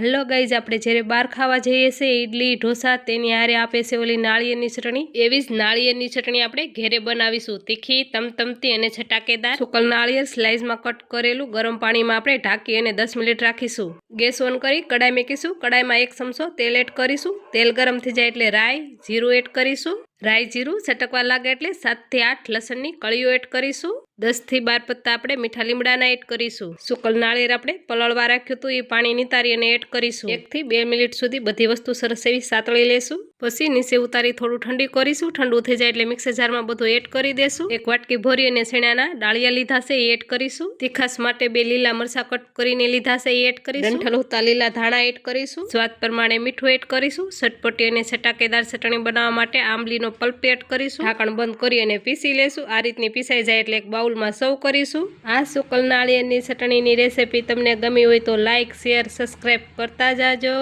Hello guys, આપણે જ્યારે બહાર ખાવા જઈએ છીએ, ઈડલી, ઢોસા, તેની હારે આપે છે ઓલી નાળિયેરની ચટણી. એવી જ નાળિયેરની ચટણી આપણે ઘેરે બનાવીશું. તીખી, તમતમતી અને છટાકેદાર. સુકલ નાળિયેર સ્લાઇસમાં કટ કરેલું ગરમ પાણીમાં આપણે ઢાંકી અને દસ મિનિટ રાખીશું. ગેસ ઓન કરી કડાઈ મૂકીશું. કડાઈમાં એક ચમચો તેલ એડ કરીશું. તેલ ગરમ થઈ જાય એટલે રાઈ, જીરું એડ કરીશું. રાઈ જીરું છટકવા લાગે એટલે સાતથી આઠ લસણની કળીઓ એડ કરીશું. દસથી બાર પત્તા આપણે મીઠા લીમડાના એડ કરીશું. સુકલ નાળિયેર આપણે પલળવા રાખ્યું હતું, એ પાણી નિતારી અને એડ કરીશું. એકથી બે મિનિટ સુધી બધી વસ્તુ સરસ એવી સાતળી લેશું. પછી નીચે ઉતારી થોડું ઠંડી કરીશું. ઠંડુ થઈ જાય એટલે મિક્સર જારમાં બધું એડ કરી દેશું. એક વાટકી ભરી અને શેણાના ડાળિયા લીધા છે એ એડ કરીશું. તીખાસ માટે બે લીલા મરચા કટ કરીને લીધા છે એ એડ કરીશું. ડંઠલ હોતા લીલા ધાણા એડ કરીશું. સ્વાદ પ્રમાણે મીઠું એડ કરીશું. ચટપટી અને છટાકેદાર ચટણી બનાવવા માટે આંબલીનો પલ્પ એડ કરીશું. ઢાંકણ બંધ કરી અને પીસી લેશું. આ રીતની પીસાઈ જાય એટલે એક બાઉલમાં સર્વ કરીશું. આ સુકલ નાળિયેરની ચટણીની રેસીપી તમને ગમી હોય તો લાઈક શેર સબસ્ક્રાઈબ કરતા જાજો.